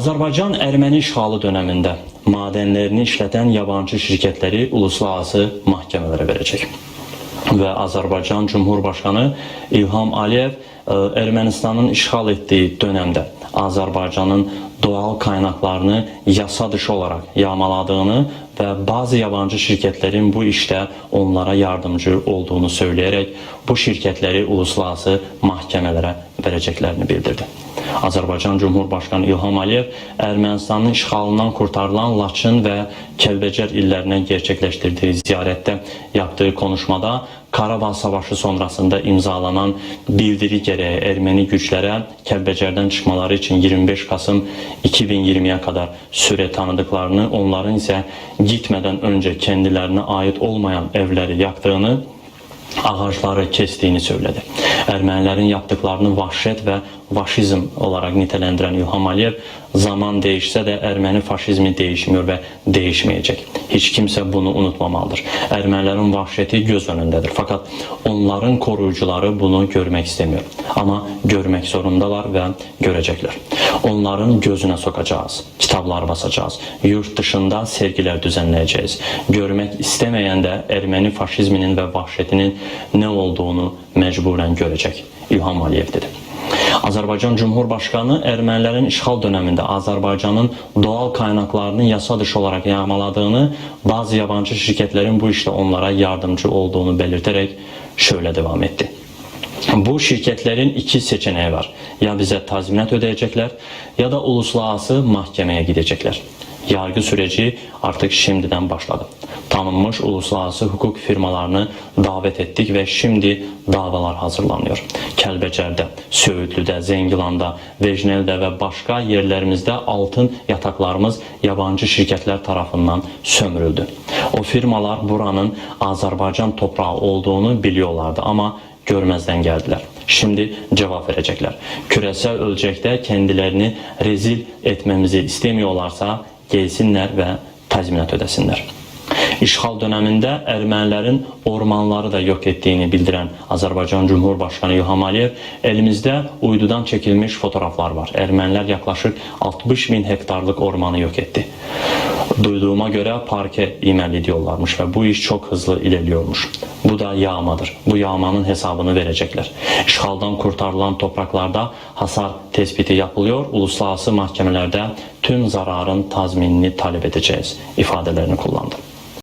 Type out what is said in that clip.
Azərbaycan Erməni işğalı döneminde madenlerini işleten yabancı şirketleri uluslararası mahkemelere verecek. Ve Azərbaycan Cumhurbaşkanı İlham Aliyev e, Ermənistanın işğal ettiği dönemde Azərbaycanın doğal kaynaklarını yasa dışı olarak yağmaladığını ve bazı yabancı şirketlerin bu işte onlara yardımcı olduğunu söyleyerek bu şirketleri uluslararası mahkemelere vereceklerini bildirdi. Azərbaycan Cumhurbaşkanı İlham Aliyev Ermənistanın işğalından kurtarılan Laçın ve Kəlbəcər illərinə gerçekleştirdiği ziyarette yaptığı konuşmada Karabağ Savaşı sonrasında imzalanan bildiri gereği Ermeni güçlere Kəlbəcərdən çıkmaları için 25 Kasım 2020'ye kadar süre tanıdıklarını, onların ise gitmeden önce kendilerine ait olmayan evleri yaktığını ağaçları kestiğini söyledi. Ermenilerin yaptıklarını vahşet ve faşizm olarak nitelendiren İlham Aliyev zaman değişse de Ermeni faşizmi değişmiyor ve değişmeyecek. Hiç kimse bunu unutmamalıdır. Ermenilerin vahşeti göz önündedir. Fakat onların koruyucuları bunu görmek istemiyor. Ama görmek zorundalar ve görecekler. Onların gözüne sokacağız. Kitaplar basacağız. Yurt dışında sergiler düzenleyeceğiz. Görmek istemeyen de Ermeni faşizminin ve vahşetinin ne olduğunu mecburen görecek. İlham Aliyev dedi. Azərbaycan Cumhurbaşkanı ermənilərin işğal döneminde Azərbaycanın doğal kaynaklarını yasa dışı olarak yağmaladığını, bazı yabancı şirketlerin bu işte onlara yardımcı olduğunu belirterek şöyle devam etti. Bu şirketlerin iki seçeneği var. Ya bize tazminat ödeyecekler ya da uluslararası mahkemeye gidecekler. Yargı süreci artık şimdiden başladı. Tanınmış uluslararası hukuk firmalarını davet ettik ve şimdi davalar hazırlanıyor. Kəlbəcərdə, Söğütlüdə, Zengilanda, Vejneldə ve başka yerlerimizde altın yataklarımız yabancı şirketler tarafından sömürüldü. O firmalar buranın Azerbaycan toprağı olduğunu biliyorlardı ama görmezden geldiler. Şimdi cevap verecekler. Küresel ölçekte kendilerini rezil etmemizi istemiyorlarsa gelsinler ve tazminat ödesinler. İşğal döneminde Ermənilərin ormanları da yok ettiğini bildiren Azərbaycan Cumhurbaşkanı İlham Aliyev elimizde uydudan çekilmiş fotoğraflar var. Ermənilər yaklaşık 60 bin hektarlık ormanı yok etti. Duyduğuma göre parke imal ediyorlarmış ve bu iş çok hızlı ilerliyormuş. Bu da yağmadır. Bu yağmanın hesabını verecekler. İşğaldan kurtarılan topraklarda hasar tespiti yapılıyor. Uluslararası mahkemelerde tüm zararın tazminini talep edeceğiz ifadelerini kullandı.